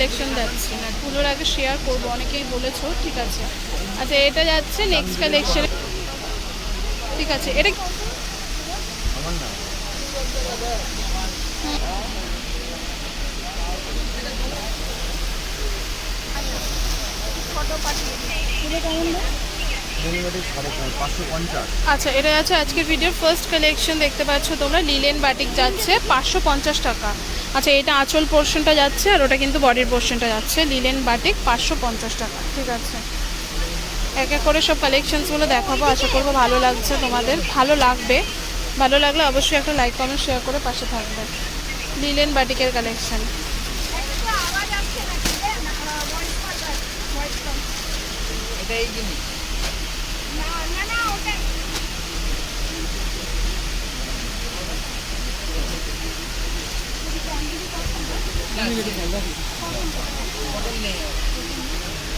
Collection যাচ্ছে। পুজোর আগে শেয়ার করব, অনেকেই বলেছ, ঠিক আছে। আচ্ছা এটা যাচ্ছে নেক্সট কালেকশন ঠিক আছে, এটা আচ্ছা এটা আছে আজকের ভিডিওর ফার্স্ট কালেকশন দেখতে পাচ্ছ তোমরা। লিলেন বাটিক যাচ্ছে, পাঁচশো পঞ্চাশ টাকা। আচ্ছা এটা আঁচল পোর্শনটা যাচ্ছে আর ওটা কিন্তু বডির পোর্শনটা যাচ্ছে। লিলেন বাটিক পাঁচশো পঞ্চাশ টাকা। ঠিক আছে? এক এক করে সব কালেকশনসগুলো দেখাবো। আশা করব ভালো লাগছে তোমাদের। ভালো লাগবে। ভালো লাগলে অবশ্যই একটা লাইক কমেন্ট শেয়ার করে পাশে থাকবে। লিলেন বাটিকের কালেকশন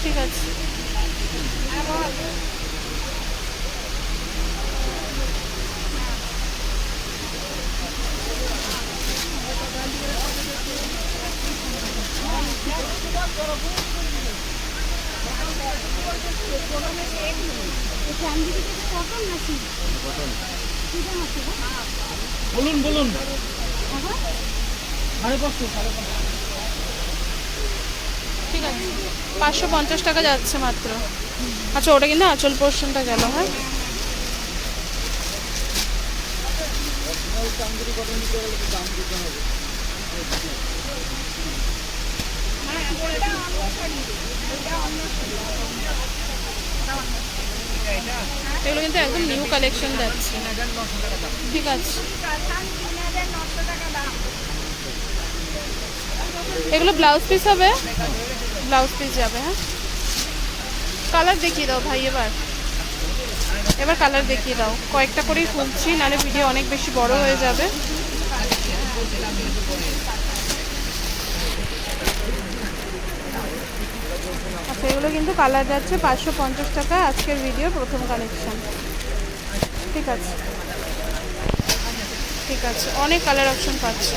ঠিক আছে। বলুন বলুন। সাড়ে পাঁচশো সাড়ে পাঁচশো। ঠিক আছে পাঁচশো পঞ্চাশ টাকা যাচ্ছে মাত্র। আচ্ছা ওটা কিন্তু আঁচল পোর্শনটা গেল হ্যাঁ? এগুলো কিন্তু একদম নিউ কালেকশন যাচ্ছে। ঠিক আছে। এগুলো ব্লাউজ পিস হবে? ব্লাউজ পিস যাবে হ্যাঁ? কালার দেখিয়ে দাও ভাই এবার। এবার কালার দেখিয়ে দাও। কয়েকটা করেই খুলছি নাহলে ভিডিও অনেক বেশি বড় হয়ে যাবে। আচ্ছা এগুলো কিন্তু কালার যাচ্ছে পাঁচশো পঞ্চাশ টাকা আজকের ভিডিও প্রথম কালেকশন ঠিক আছে। ঠিক আছে, অনেক কালার অপশন পাচ্ছে।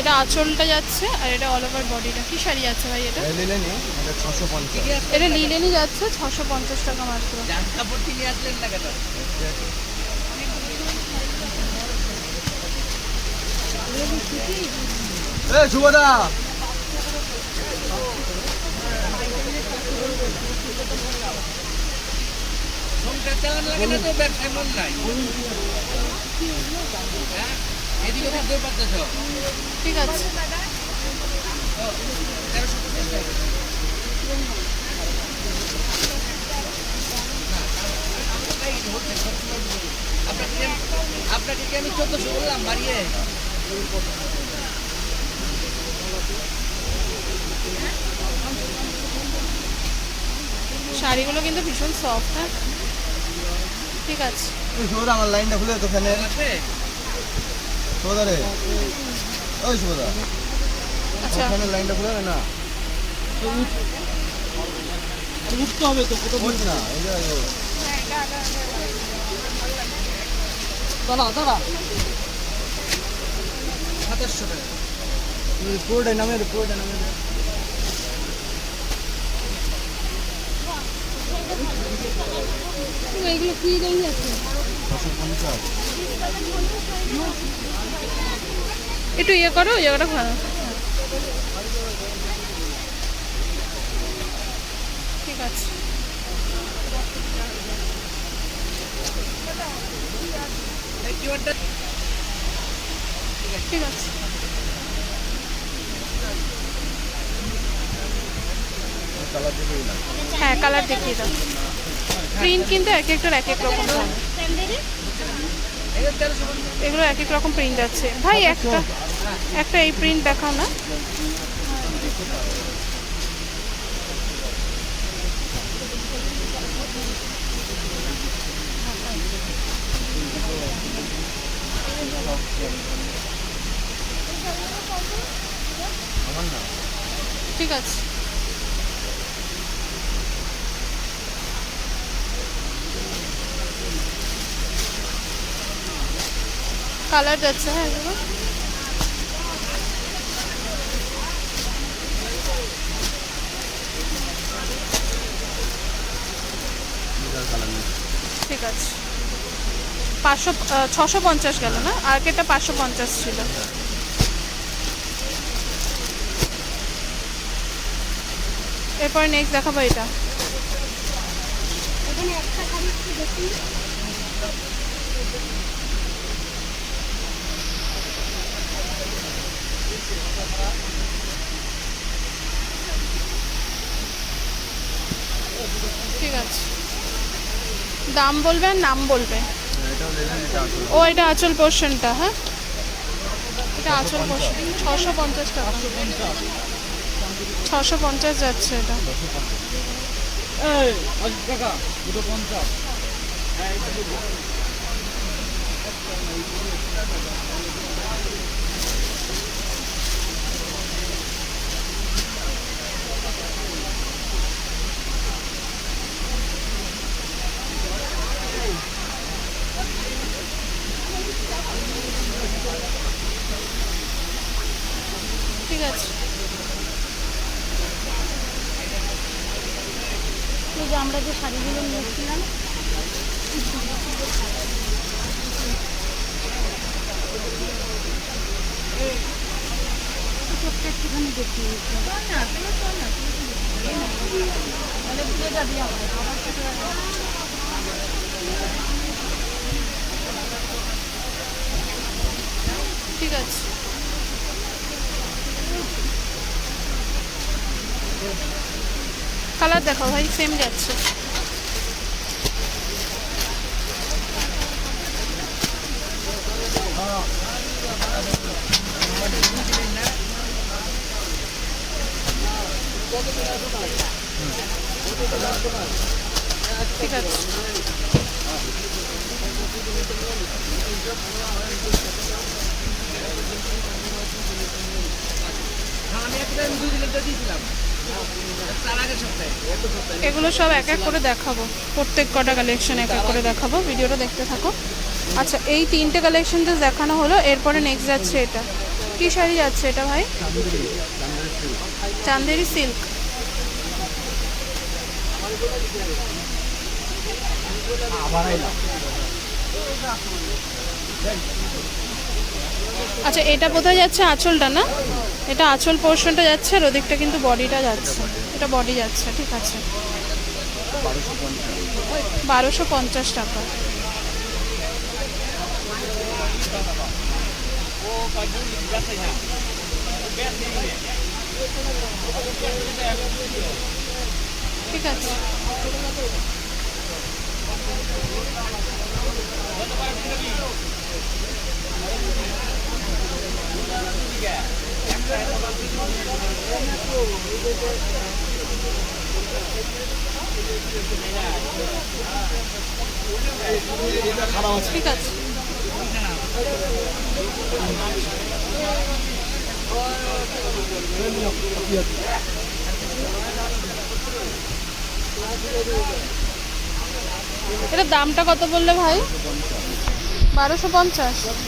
এটা আঁচলটা যাচ্ছে আর এটা অল ওভার বডিটা কি শাড়ি যাচ্ছে ভাই এটা? নিলেন এটা ছশো পঞ্চাশ। এটা লিলেনই যাচ্ছে ছশো পঞ্চাশ টাকা মাত্র। এ শুভদা! সংসার চালান লাগে না তো ব্যবসায় মন নাই। এদিকে ঠিক আছে। আপনাকে কি আমি- চোদ্দশো বললাম? বাড়িয়ে। শাড়িগুলো কিন্তু ভীষণ সফট হ্যাঁ? ঠিক আছে। আমার লাইনটা খুলে তো শুভদা রে ওই শুভদা আচ্ছা। ফ্যানের লাইনটা খুলে না। উঠতে হবে তো কোথাও না এই যে দাঁড়া দাঁড়া সাতাশশো টাকা পুরোটাই নামে পুরোটাই নামে ছশো পঞ্চাশ। একটু ইয়ে করো ওই জায়গাটা ভালো ঠিক আছে। ঠিক আছে। হ্যাঁ কালার দেখিয়ে দাও। প্রিন্ট কিন্তু এক একটার এক এক রকম এগুলো এক এক রকম প্রিন্ট আছে। ভাই, একটা একটা এই প্রিন্ট দেখাও না। ঠিক আছে। কালার যাচ্ছে হ্যাঁ ঠিক আছে। পাঁচশো ছশো পঞ্চাশ গেল না? আগেটা পাঁচশো পঞ্চাশ ছিল। এরপর নেক্সট দেখাবো এটা। ঠিক আছে। দাম বলবে আর নাম বলবে। ও, এটা আঁচল পোর্শনটা হ্যাঁ? এটা আঁচল পোর্শন ছশো পঞ্চাশ টাকা। ছশো পঞ্চাশ যাচ্ছে এটা। টাকা দুটো পঞ্চাশ ঠিক আছে এই যে আমরা যে শাড়িগুলো নিয়েছিলাম চোখটা একটুখানি দেখিয়ে তাহলে বুঝে যাবি আমার আমার সাথে ঠিক আছে কালার দেখাও ভাই সেম যাচ্ছে। ঠিক আছে হ্যাঁ আমি একটা দুই দিনের দিয়েছিলাম তার আগের সপ্তাহে একটা সপ্তাহে এগুলো সব এক এক করে দেখাবো। প্রত্যেক কটা কালেকশন এক এক করে দেখাবো। ভিডিওটা দেখতে থাকো। আচ্ছা এই তিনটে কালেকশন তো দেখানো হলো, এরপরে নেক্সট যাচ্ছে এটা। কি শাড়ি যাচ্ছে এটা ভাই? চান্দেরি সিল্ক আচ্ছা এটা কোথায় যাচ্ছে আঁচলটা না? এটা আঁচল পোর্শনটা যাচ্ছে আর ওদিকটা কিন্তু বডিটা যাচ্ছে। এটা বডি যাচ্ছে, ঠিক আছে। বারোশো পঞ্চাশ টাকা। ঠিক আছে। ঠিক আছে এটা দামটা কত বললে ভাই? বারোশো পঞ্চাশ ঠিক আছে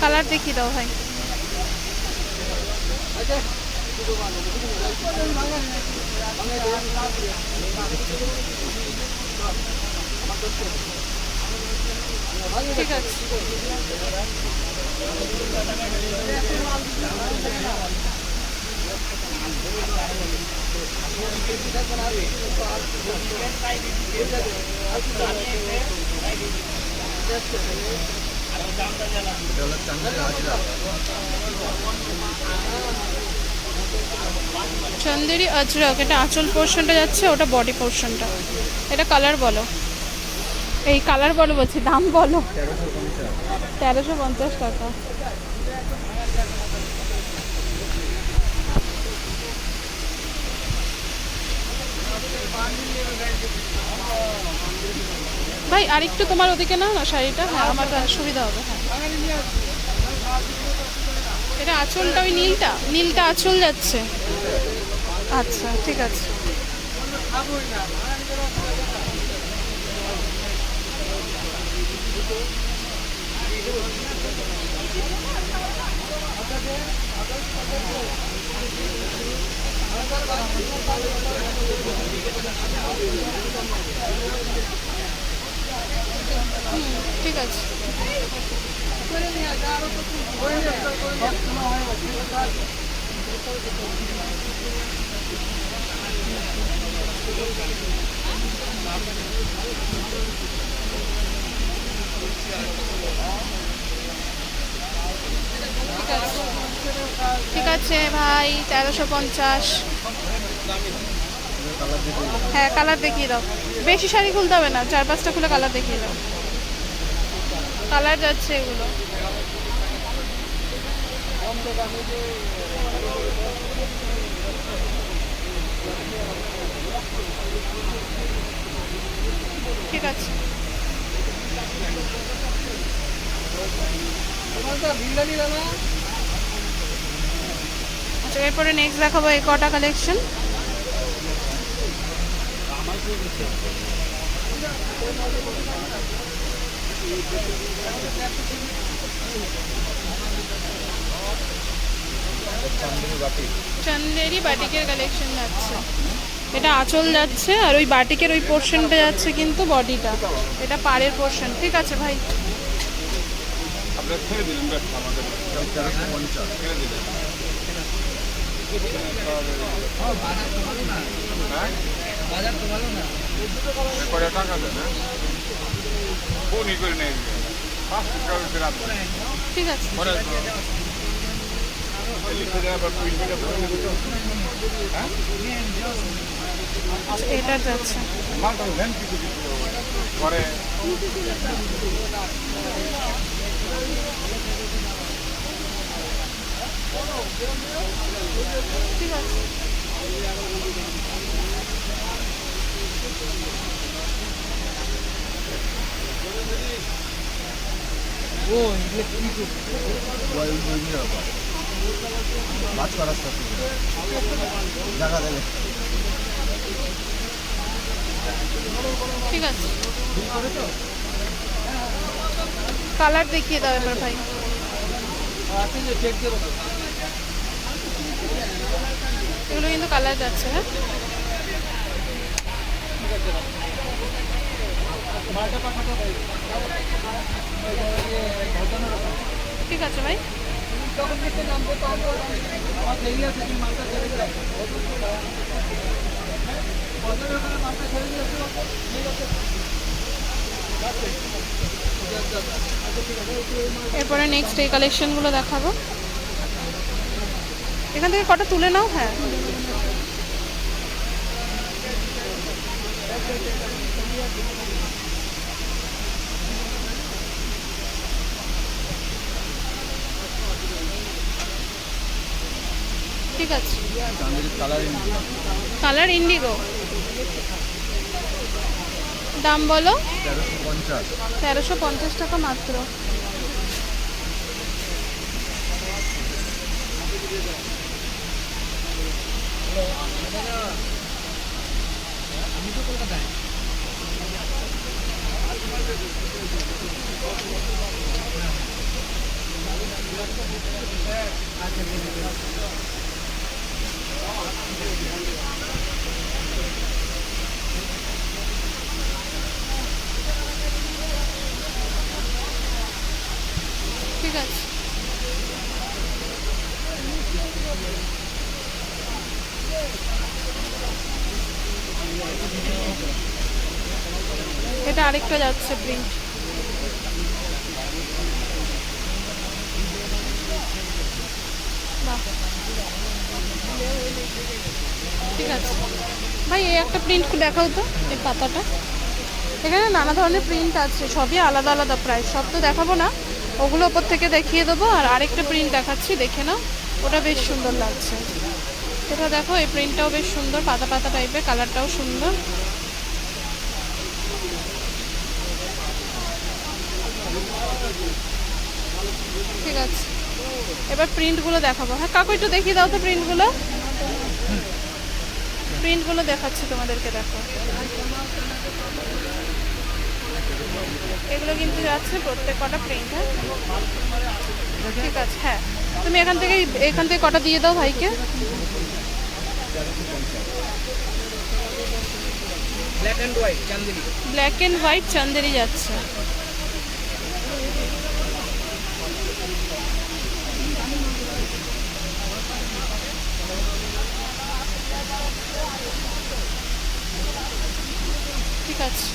কালার দেখিয়ে দাও ভাই ঠিক আছে এটা হলো চান্দের আজরক, এটা আঁচল পোর্শনটা যাচ্ছে, ওটা বডি পোর্শনটা এটা কালার বলো। এই কালার বলো বলছি, দাম বলো। তেরোশো পঞ্চাশ টাকা। ভাই, আরেকটু তোমার ওদিকে না না শাড়িটা? হ্যাঁ আমার সুবিধা হবে। হ্যাঁ। এটা আঁচলটা ওই নীলটা নীলটা আঁচল যাচ্ছে। আচ্ছা ঠিক আছে। ঠিক আছে। ঠিক আছে ভাই, তেরোশো পঞ্চাশ। হ্যাঁ কালার দেখিয়ে দাও। বেশি শাড়ি খুলতে হবে না, চার পাঁচটা খুলে কালার দেখিয়ে দাও। কালার যাচ্ছে এগুলো। ঠিক আছে। আচ্ছা এরপরে নেক্সট দেখাবো এই কটা কালেকশন বাটি চন্দেরি বাটিকের কালেকশন যাচ্ছে। এটা আঁচল যাচ্ছে আর ওই বাটিকের ওই পোর্শনটা যাচ্ছে কিন্তু বডিটা এটা পাড়ের পোর্শন ঠিক আছে ভাই। হ্যাঁ? রাখব ঠিক আছে পরে লিখে দেয় আবার কুইন মিলে আচ্ছা, এটা যাচ্ছে। পরে ঠিক আছে ও এগুলো কি ওই মাছ করার সাথে দেখা দেবে ঠিক আছে। কালার দেখিয়ে দাও এবার ভাই। এগুলো কিন্তু কালার যাচ্ছে হ্যাঁ? ঠিক আছে ভাই। তখন তখন এরপরে নেক্সট এই কালেকশনগুলো দেখাবো। এখান থেকে কটা তুলে নাও? হ্যাঁ। ঠিক আছে। কালার কালার ইন্ডিগো দাম বলো? তেরোশো পঞ্চাশ। তেরোশো পঞ্চাশ টাকা মাত্র। ঠিক আছে। এটা আরেকটা যাচ্ছে প্রিন্ট ঠিক আছে। ভাই, এই একটা প্রিন্ট দেখাও তো, এই পাতাটা। এখানে নানা ধরনের প্রিন্ট আছে, সবই আলাদা আলাদা প্রাইস সব তো দেখাবো না, ওগুলো ওপর থেকে দেখিয়ে দেবো, আর আরেকটা প্রিন্ট দেখাচ্ছি, দেখে নাও। ওটা বেশ সুন্দর লাগছে। এটা দেখো, এই প্রিন্টটাও বেশ সুন্দর, পাতা পাতা টাইপের কালারটাও সুন্দর। ঠিক আছে। এবার প্রিন্টগুলো দেখাবো। হ্যাঁ কাকু একটু দেখিয়ে দাও তো প্রিন্টগুলো প্রিন্টগুলো দেখাচ্ছি তোমাদেরকে দেখো। এগুলো কিন্তু যাচ্ছে প্রত্যেক কটা প্রিন্ট হ্যাঁ? ঠিক আছে হ্যাঁ। তুমি এখান থেকে এখান থেকে কটা দিয়ে দাও ভাইকে। ব্ল্যাক অ্যান্ড হোয়াইট চান্দিনী ব্ল্যাক অ্যান্ড হোয়াইট চান্দেরি যাচ্ছে। ঠিক আছে।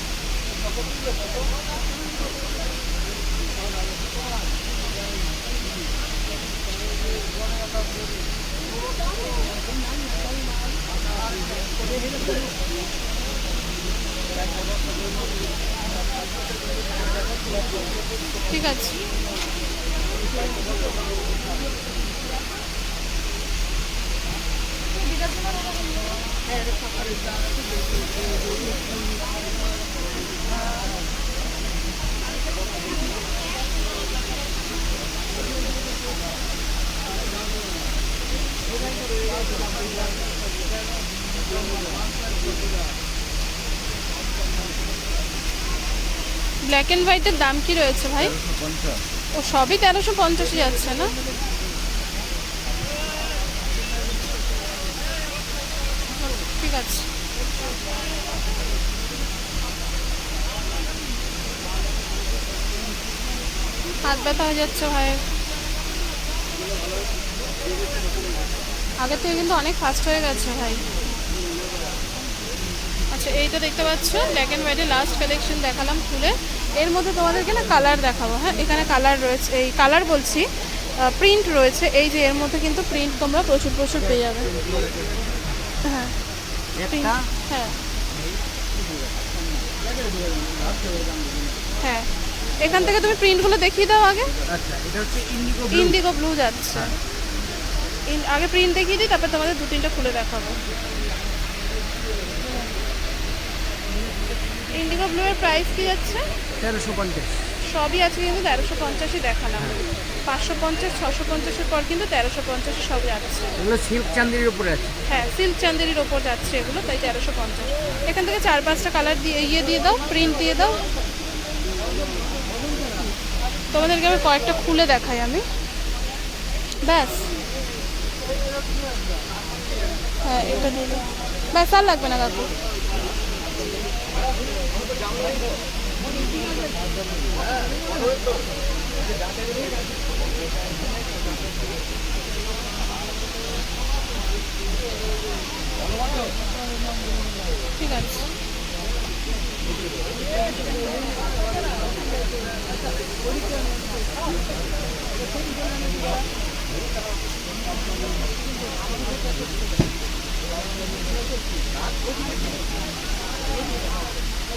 ঠিক আছে। ব্ল্যাক অ্যান্ড হোয়াইটের দাম কি রয়েছে ভাই? ও সবই তেরোশো পঞ্চাশে যাচ্ছে না ঠিক আছে হাত ব্যথা হয়ে যাচ্ছে ভাই। আগের থেকে কিন্তু অনেক ফাস্ট হয়ে গেছে ভাই। আচ্ছা এইটা দেখতে পাচ্ছ ব্ল্যাক অ্যান্ড হোয়াইটের লাস্ট কালেকশন দেখালাম খুলে। এর মধ্যে তোমাদেরকে না কালার দেখাবো হ্যাঁ? এখানে কালার রয়েছে এই কালার বলছি প্রিন্ট রয়েছে। এই যে এর মধ্যে কিন্তু প্রিন্ট তোমরা প্রচুর প্রচুর পেয়ে যাবে। হ্যাঁ হ্যাঁ। হ্যাঁ। এখান থেকে তুমি প্রিন্টগুলো দেখিয়ে দাও আগে। আচ্ছা এটা হচ্ছে ইন্ডিগো ইন্ডিগো ব্লু যাচ্ছে। ইন- আগে প্রিন্ট দেখিয়ে দিই তারপর তোমাদের দু তিনটা খুলে দেখাবো। ইন্ডিগো ব্লু এর প্রাইস কি যাচ্ছে? তেরোশো পঞ্চাশ। সবই আছে কিন্তু তেরোশো পঞ্চাশই দেখালাম। পাঁচশো পঞ্চাশ ছশো পঞ্চাশের পর কিন্তু তেরোশো পঞ্চাশে সব যাচ্ছে। এগুলো সিল্ক চান্দির উপরে আছে। হ্যাঁ সিল্ক চান্দেরির ওপর যাচ্ছে এগুলো তাই তেরোশো পঞ্চাশ। এখান থেকে চার পাঁচটা কালার দিয়ে ইয়ে দিয়ে দাও প্রিন্ট দিয়ে দাও। তোমাদেরকে আমি কয়েকটা খুলে দেখাই আমি। ব্যাস। হ্যাঁ এটা দাও ব্যাস, আর লাগবে না কাকু। ঠিক আছে।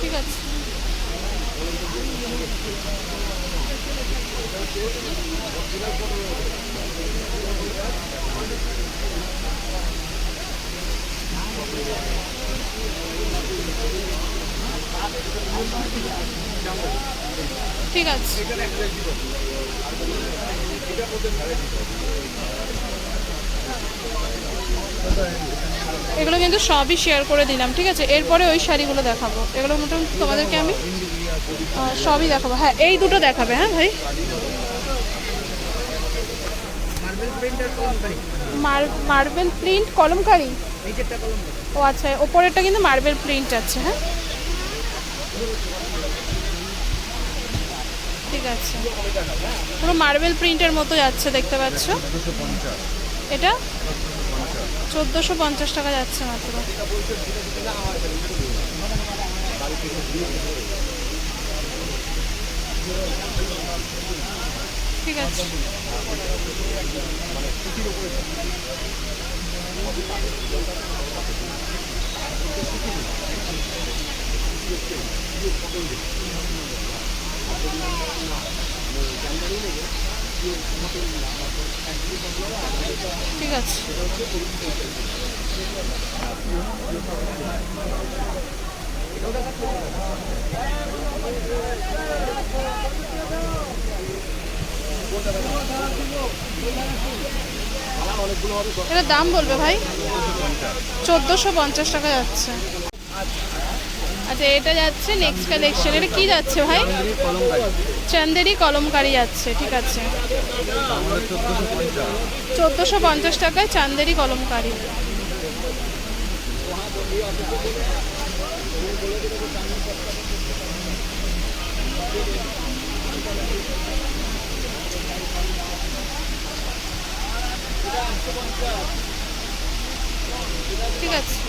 ঠিক আছে। ঠিক আছে। এগুলো কিন্তু সবই শেয়ার করে দিলাম, ঠিক আছে? এরপরে ওই শাড়িগুলো দেখাবো। এগুলো মোটামুটি তোমাদেরকে আমি সবই দেখাবো। হ্যাঁ এই দুটো দেখাবে হ্যাঁ ভাই? Marble print kalamkari? ও আচ্ছা ওপরেরটা কিন্তু মার্বেল প্রিন্ট আছে হ্যাঁ? ঠিক আছে। পুরো মার্বেল প্রিন্টের মতো যাচ্ছে দেখতে পাচ্ছ? এটা? চোদ্দোশো পঞ্চাশ টাকা যাচ্ছে মাত্র। ঠিক আছে। ঠিক আছে। এটা দাম বলবে ভাই? চোদ্দোশো পঞ্চাশ টাকা যাচ্ছে। আচ্ছা এটা যাচ্ছে নেক্সট কালেকশন এটা কি যাচ্ছে ভাই? চান্দেরি কলমকারি যাচ্ছে, ঠিক আছে। চোদ্দোশো পঞ্চাশ টাকায় চান্দেরি কলমকারি। ঠিক আছে।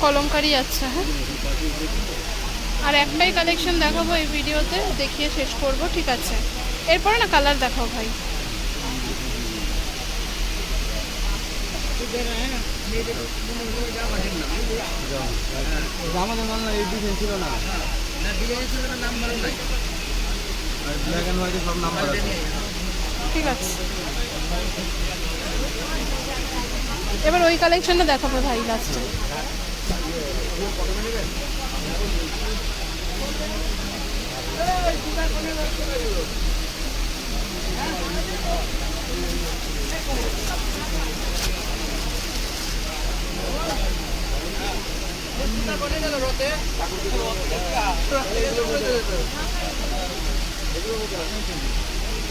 কলমকারি যাচ্ছে হ্যাঁ? আর একটাই কালেকশন দেখাবো এই ভিডিওতে, দেখিয়ে শেষ করব, ঠিক আছে? এরপরে না কালার দেখাও ভাই। না ডিজাইন ছিল না নাম্বার নাই ব্ল্যাক অ্যান্ড হোয়াইটে সব নাম্বার আছে ঠিক আছে এবার ওই কালেকশনটা দেখাবো ভাই লাস্টে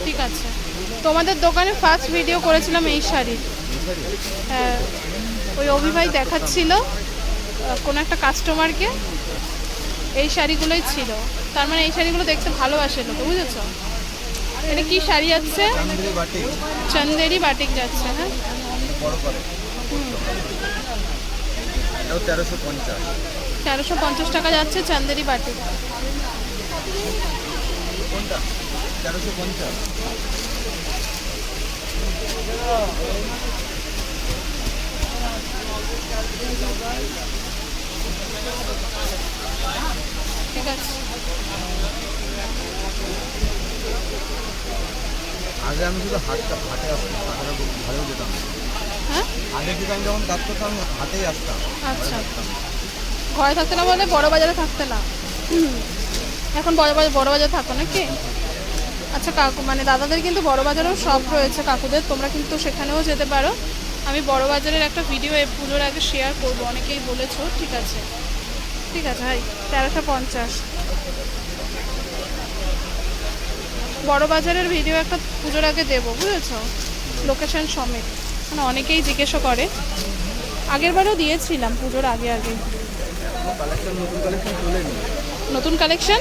ঠিক আছে। তোমাদের দোকানে ফার্স্ট ভিডিও করেছিলাম এই শাড়ির। হ্যাঁ ওই অভিভাই দেখাচ্ছিল কোনো একটা কাস্টমারকে এই শাড়িগুলোই ছিল। তার মানে এই শাড়িগুলো দেখতে ভালোবাসে লোকে, বুঝেছ? এটা কি শাড়ি যাচ্ছে চান্দ্রি বাটিক যাচ্ছে হ্যাঁ? তেরোশো পঞ্চাশ টাকা যাচ্ছে চান্দেরি বাটিক তেরোশো পঞ্চাশ। ঠিক আছে আগে আমি শুধু হাটটা হাটে আসতাম হাটের ঘরেও যেতাম। হ্যাঁ? আগে আমি যখন কাজ করতাম হাটেই আসতাম। আচ্ছা। ঘরে থাকতে না বলে বড় বাজারে থাকতে না। এখন বড় বাজার বড় বাজার থাকো নাকি? আচ্ছা কাকু মানে দাদাদের কিন্তু বড় বাজারেও শপ রয়েছে কাকুদের। তোমরা কিন্তু সেখানেও যেতে পারো। আমি বড় বাজারের একটা ভিডিও এই পুজোর আগে শেয়ার করব অনেকেই বলেছ ঠিক আছে। ঠিক আছে ভাই তেরোশো পঞ্চাশ। বড় বাজারের ভিডিও একটা পুজোর আগে দেবো বুঝেছ? লোকেশন সমেত। মানে অনেকেই জিজ্ঞেসও করে। আগের বারও দিয়েছিলাম পুজোর আগে আগে। নতুন কালেকশন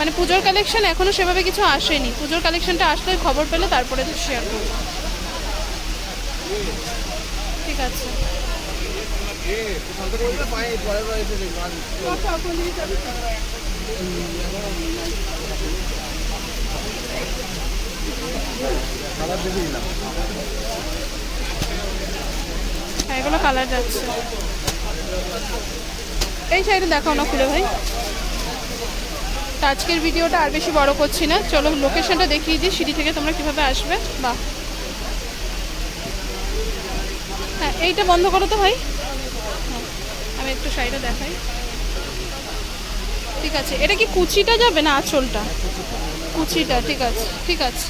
মানে পুজোর কালেকশন এখনও সেভাবে কিছু আসেনি। পুজোর কালেকশনটা আসলে খবর পেলে তারপরে শেয়ার করব। ঠিক আছে। হ্যাঁ এগুলো কালার যাচ্ছে। এই সাইডে দেখাও না খুলে ভাই। তো আজকের ভিডিওটা আর বেশি বড় করছি না। চলো লোকেশনটা দেখিয়ে দিই, সিঁড়ি থেকে তোমরা কীভাবে আসবে। বাহ হ্যাঁ এইটা বন্ধ করো তো ভাই। হ্যাঁ, আমি একটু সাইডে দেখাই। ঠিক আছে এটা কি কুচিটা যাবে না আঁচলটা? কুচিটা ঠিক আছে ঠিক আছে।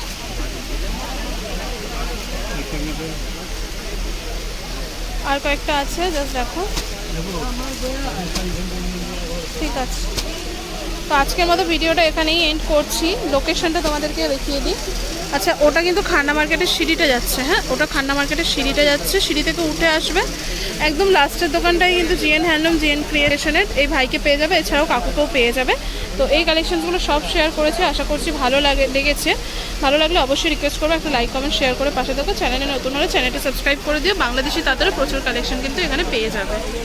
আর কয়েকটা আছে জাস্ট দেখো। ঠিক আছে। তো আজকের মতো ভিডিওটা এখানেই এন্ড করছি। লোকেশনটা তোমাদেরকে দেখিয়ে দিই। আচ্ছা ওটা কিন্তু খান্না মার্কেটের সিঁড়িটা যাচ্ছে হ্যাঁ? ওটা খান্না মার্কেটের সিঁড়িটা যাচ্ছে, সিঁড়ি থেকে উঠে আসবে। একদম লাস্টের দোকানটাই কিন্তু জিএন হ্যান্ডলুম জিএন ক্রিয়েশনের এই ভাইকে পেয়ে যাবে, এছাড়াও কাকুকেও পেয়ে যাবে। তো এই কালেকশনসগুলো সব শেয়ার করেছে, আশা করছি ভালো লাগে, লেগেছে। ভালো লাগলে অবশ্যই রিকোয়েস্ট করব, একটা লাইক কমেন্ট শেয়ার করে পাশে দেখো চ্যানেলে নতুন হলে চ্যানেলটি সাবস্ক্রাইব করে দিও। বাংলাদেশি তাড়াতাড়ি প্রচুর কালেকশন কিন্তু এখানে পেয়ে যাবে।